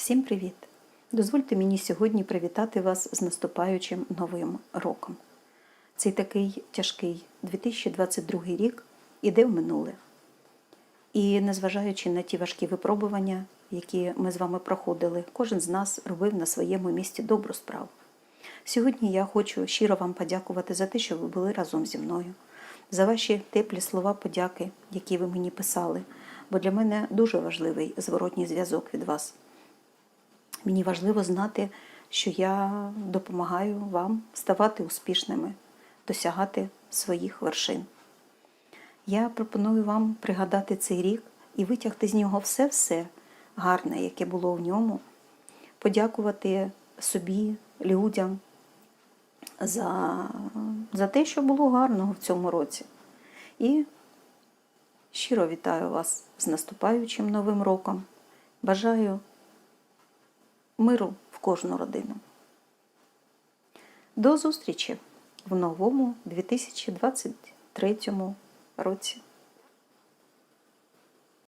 Всім привіт! Дозвольте мені сьогодні привітати вас з наступаючим новим роком. Цей такий тяжкий 2022 рік іде в минуле. І незважаючи на ті важкі випробування, які ми з вами проходили, кожен з нас робив на своєму місці добру справу. Сьогодні я хочу щиро вам подякувати за те, що ви були разом зі мною, за ваші теплі слова подяки, які ви мені писали, бо для мене дуже важливий зворотній зв'язок від вас. Мені важливо знати, що я допомагаю вам ставати успішними, досягати своїх вершин. Я пропоную вам пригадати цей рік і витягти з нього все-все гарне, яке було в ньому, подякувати собі, людям за, за те, що було гарного в цьому році. І щиро вітаю вас з наступаючим новим роком. Бажаю миру в кожну родину. До зустрічі в новому 2023 році.